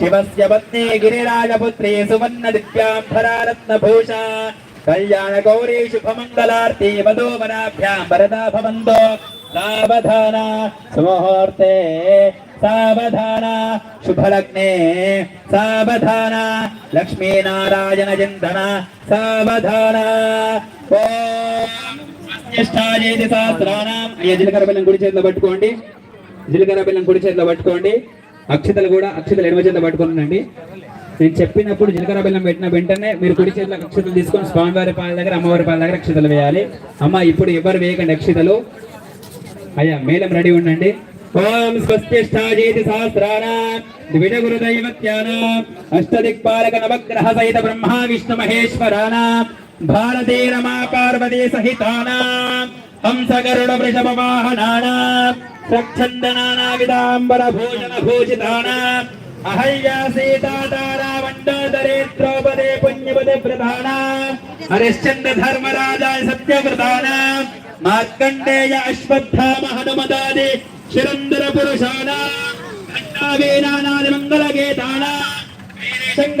శివస్య పత్ని గిరిరాజపుత్రి సువర్ణ దివ్యాంబరారత్నభూషా కళ్యాణ గౌరీ శుభమంగళార్తి వధూవరాభ్యాం వరదా భవంతో సావధాన సుముహూర్తే సావధాన శుభలగ్నే సావధాన లక్ష్మీనారాయణ చింతన సావధాన ఓం స్వస్తిష్టాయేతి సహస్రాణం అయ్యా జీలకర్ర బెల్లం కుడి చేతిలో పట్టుకోండి జీలకర్ర బెల్లం కుడి చేతిలో పట్టుకోండి అక్షతలు కూడా అక్షతలు ఎడమ చేత పట్టుకున్నానండి నేను చెప్పినప్పుడు జీలకర్ర బెల్లం పెట్టిన వెంటనే మీరు కుడి చేతిలో అక్షతలు తీసుకొని స్వామివారి పాల దగ్గర అమ్మవారి పాల దగ్గర అక్షతలు వేయాలి. అమ్మ ఇప్పుడు ఎవరు వేయకండి అక్షతలు? అయ్యా మేళం రెడీ ఉండండి. ఓం స్వస్తిష్టాజేతి సహస్రాణ ద్విజ గురుదైవత్యాన అష్టదిక్పాలక నవగ్రహ సహిత బ్రహ్మ విష్ణు మహేశ్వరాణ భారతే రమా పార్వతీ సహితాన హంస గరుడ వృషభ వాహనాన స్వచ్ఛందనానా విదాంబర భూషణ భూషితాన అహల్యా సీతా తారా మండోదరే ద్రౌపదే పుణ్యపదే ప్రధాన హరిశ్చంద్ర ధర్మరాజాయ సత్యవ్రతాన మార్కండేయ అశ్వత్థామ హనుమదాది శిరందర పురుషాణ ఖండావేనానాది మంగళ గీతాన శంగ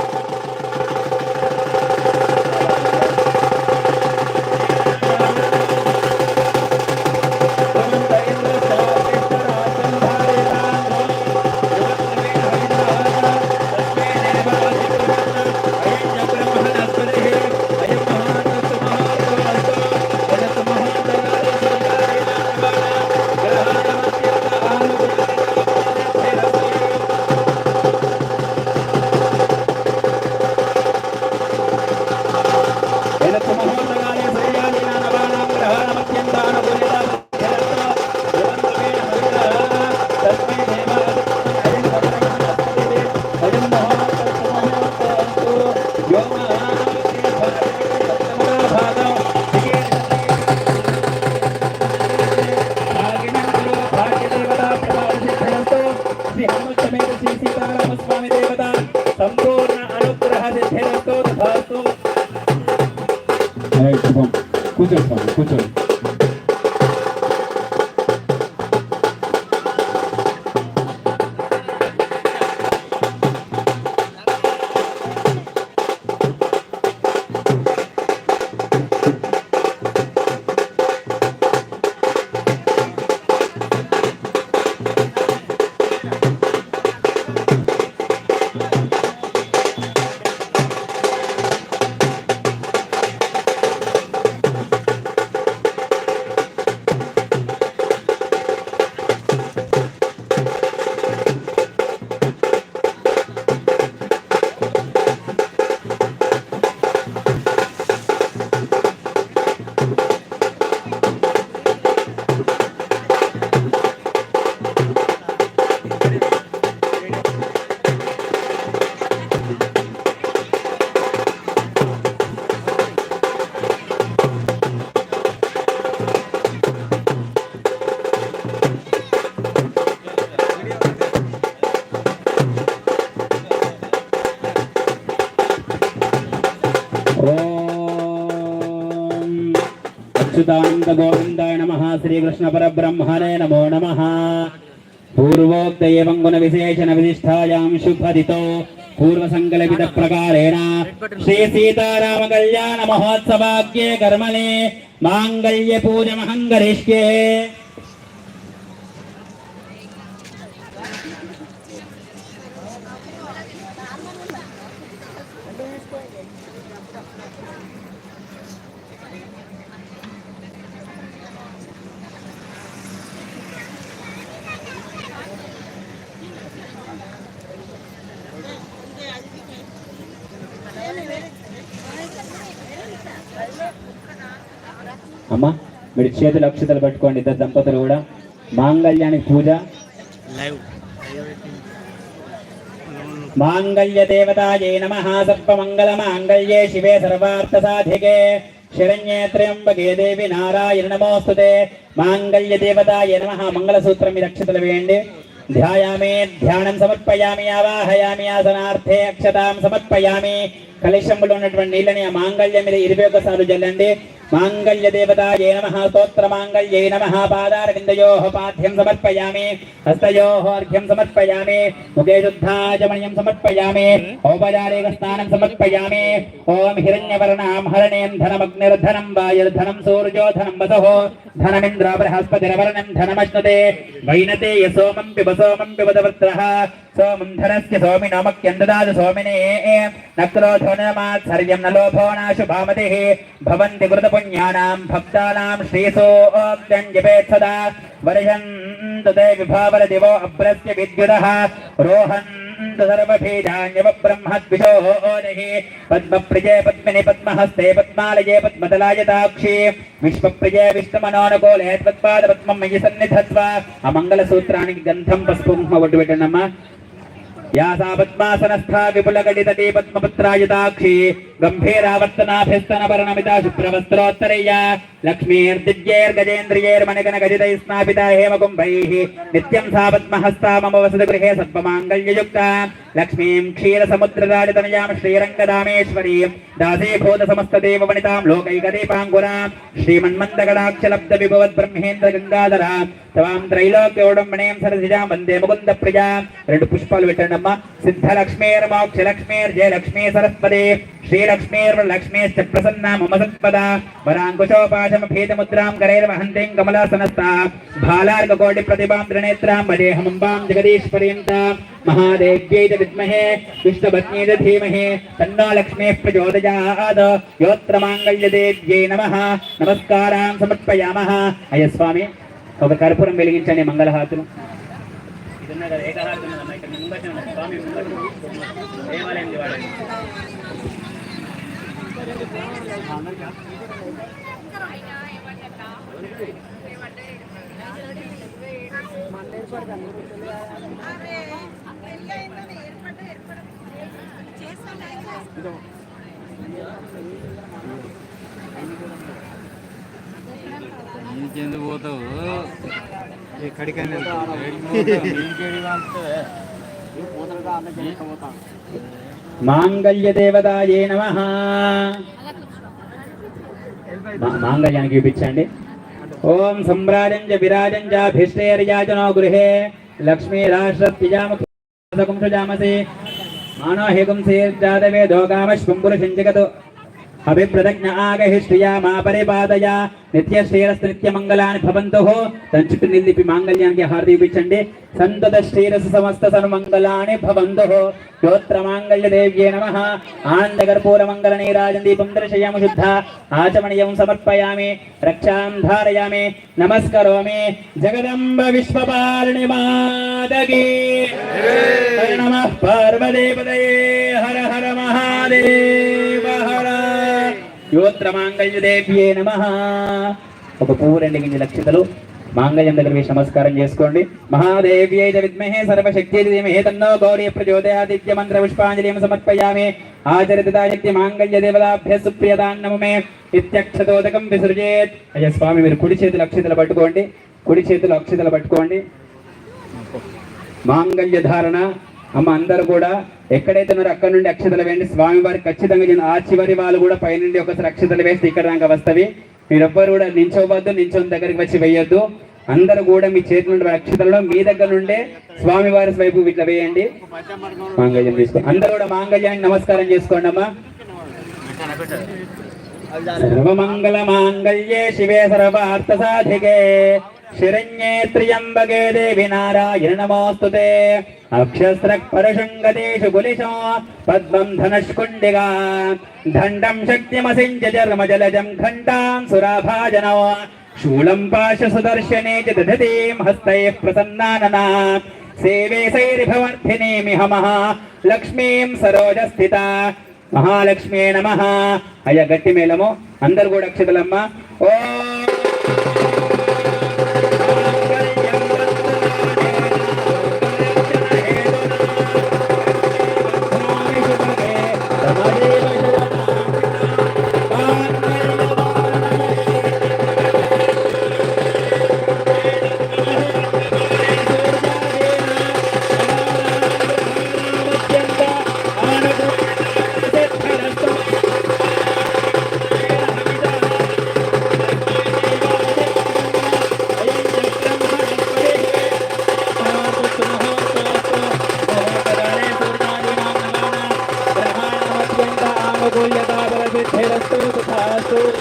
కూర్చోండి స్వామి కూర్చోండి ఓం అచ్యుతానంద గోవిందాయ నమ. శ్రీకృష్ణ పరబ్రహ్మణే నమో నమ. పూర్వోక్త గుణ విశేషణ విశిష్టాయాం శుభదితో పూర్వ సంకల్పిత ప్రకారేణ శ్రీ సీతారామ కళ్యాణ మహోత్సవాగ్యే కర్మణే మాంగళ్య పూజమహం కరిష్యే అమ్మా మీరు చేతులు అక్షతలు పట్టుకోండి ఇద్దరు దంపతులు కూడా. మాంగళ్యానికి పూజ. మాంగళ్య దేవతాయే నమ సర్వమంగళ మాంగళ్యే శివే సర్వార్థ సాధికే. శరణ్యే త్ర్యంబకే దేవి నారాయణ నమోస్తుతే మాంగళ్య దేవతాయ నమః మంగళసూత్రం మీ రక్షతలు వేయండి. ధ్యాయామి ధ్యానం సమర్పయామి ఆవాహయామి ఆసనార్థే అక్షతాం సమర్పయామి. కలశంలో ఉన్నటువంటి నీళ్ళని ఆ మాంగళ్యం మీద ఇరవై ఒకసార్లు జల్లండి. माङ्गल्यदेवतायै नमः स्तोत्रमाङ्गल्यै नमः, पादारविन्दयोः पाठ्यं समर्पयामि, हस्तयोः अर्घ्यं समर्पयामि, मुखे शुद्धाचमणीयं समर्पयामि औपचारिकस्नानं समर्पयामि, ॐ हिरण्यवर्णां हरणेन धनमग्निर्धनं, वायुर्धनं सूर्यो धनं वसुः धनमिन्द्र बृहस्पतिरवर्णं धनमश्नुते, वैनते यसोमं पिबसोमं पिबदवृत्रः सोमं धनस्य सोमिनोमक्यं ददातु सोमिने न क्रोधो न मात्सर्यं न लोभो नाशुभामतिः पुण्यानां भक्तानां श्रीसो ओब्दञ्जपेत् सदा वर्षन्तु ते विभावरदिवो अप्रस्य विद्युदः रोहन्तु सर्वभेदान्यवब्रह्मद्विजोहि पद्मप्रिजे पद्मिनि पद्महस्ते पद्मालये पद्मतलायताक्षी विश्वप्रिजे विष्णुमनोनुकूले त्वत्पाद पद्मं मयि सन्निधत्वा अमङ्गलसूत्राणि गन्धं पस्पुं वटुविटनम या सा पद्मासनस्था विपुलगणितटी पद्मपत्रायताक्षी గంభీరావర్తనాభిస్తనపరణమితా శుభ్రవస్త్రోత్తరయ్య లక్ష్మీర్దివ్యైర్గజేంద్రియైర్మణిగణగజితై స్నాపిత హేమకుంభైః నిత్యం సావద్మహస్తా మమ వసతి గృహే సర్వమాంగళ్యయుక్త లక్ష్మీం క్షీరసముద్రరాజతనయాం శ్రీరంగదామేశ్వరీం దాసీభూత సమస్తదేవవనితాం లోకైకదీపాంగురాం శ్రీమన్మంతగడాక్షలబ్ద విభవద్ బ్రహ్మేంద్ర గంగాధరా తవాం త్రైలోక్యోడంబణేం సరసిజాం వందే ముకుంద ప్రియా రెండు పుష్పాలు పెట్టండమ్మా సిద్ధలక్ష్మీర్ మోక్షలక్ష్మీర్ జయలక్ష్మీ సరస్వతి శ్రీ లక్ష్మీర్వ లక్ష్మీశ్చ ప్రసన్న మమ సత్పద వరాంకుశోపాశమ భీతముద్రాం కరైర్వహంతిం కమలాసనస్థా భాలార్కకోటి ప్రతిభాం త్రినేత్రాం వదేహముంబాం జగదీశ్వరీం మహాదేవ్యై చ విద్మహే విష్ణుపత్నీ చ ధీమహి తన్నో లక్ష్మీః ప్రచోదయాత్ యోత్ర మాంగళ్యదేవ్యై నమః నమస్కారాన్ సమర్పయామః అయ్య స్వామి ఒక కర్పూరం వెలిగించండి మంగళహాతులు ఇదున్నా కదా, ఏకహారతి ఉన్నదమ్మా, ఇక్కడ ముంగట ఉన్నది. స్వామి ముంగట ఉన్నది. దేవాలయం వాడండి నమ. మాంగళ్యానికి చూపించండి. ఓం సంభ్రాజం చ విరాజం చ భీష్టేర్యాచనో గృహే లక్ష్మీ రాష్ట్రత్యజామసి మానో హిగుంసీర్జాతవే దోగామశ్వంబురశింజగతు అభిప్రదజ్ఞ ఆగహిష్ట్రియా మా పరిపాదయ నిత్య శ్రీరస్తు నిత్య మంగళాన్ని భవంతో తన చుట్టూ నిలిపి మాంగళ్యానికి హారతి చూపించండి సంతత శ్రీరస సమస్త సన్మంగళాన్ని భవంతో స్తోత్ర మాంగళ్య దేవ్యే నమ ఆనంద కర్పూర మంగళ నీరాజం దీపం దర్శయామి శుద్ధ ఆచమణీయం సమర్పయామి రక్షాం ధారయామి నమస్కరోమి జగదంబ విశ్వపాలిని మాదగి నమ పార్వదేవదయే హర హర మహాదేవ హర యోత్ర మాంగళ్యదేవ్యే నమ. ఒక పువ్వు రెండు గింజ లక్షితలు. మాంగళ్యం దగ్గర వేసి నమస్కారం చేసుకోండి. మహాదేవ్యై చ విద్మహే సర్వశక్తి ధీమహే తన్నో గౌరీ ప్రచోదయాదిత్య మంత్ర పుష్పాంజలిం సమర్పయామి. ఆచరితాశక్తి మాంగళ్య దేవతాభ్య సుప్రియదాన్నమే ఇత్యక్షతోదకం విసృజేత్. అయ్యా స్వామి మీరు కుడి చేతులు అక్షతలు పట్టుకోండి. కుడి చేతులు అక్షతలు పట్టుకోండి. మాంగళ్య ధారణ. అమ్మ అందరూ కూడా ఎక్కడైతే ఉన్నారో అక్కడ నుండి అక్షతలు వేయండి. స్వామి వారికి ఖచ్చితంగా నేను ఆ చివరి వాళ్ళు కూడా పైనుండి ఒకసారి అక్షతలు వేస్తే ఇక్కడ దాకా వస్తవి. మీరెవ్వరు కూడా నించోవద్దు నించొని దగ్గరికి వచ్చి వేయొద్దు. అందరూ కూడా మీ చేతి నుండి అక్షతలలో మీ దగ్గర నుండే స్వామి వారి వైపు ఇట్లా వేయండి. మాంగళ్యం తీసుకో. అందరూ కూడా మాంగళ్యానికి నమస్కారం చేసుకోండి అమ్మా. సర్వమంగళ మాంగళ్యే శివే సర్వార్థ సాధికే శిరణ్యే త్ర్యంబకే దేవి నారాయణ నమోస్తుతే అక్షస్ర పరశంగదేశు కులిశో పద్మం ధనుష్కుండిగా దండం శక్తిమసించ జర్మజలజం ఘంటాం సురాభాజనో శూలం పాశ సుదర్శనే చ దధతీం హస్తైః ప్రసన్నాననా సేవే సైరిభవర్ధినీమిహ మహా లక్ష్మీం సరోజస్థిత మహాలక్ష్మీ నమ అయ్యా గట్టి మేళము అందరు కూడా అక్షతలమ్మ ఓ మాంగళ్యం তো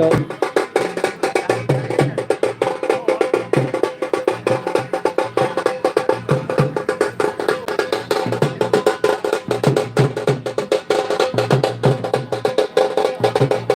you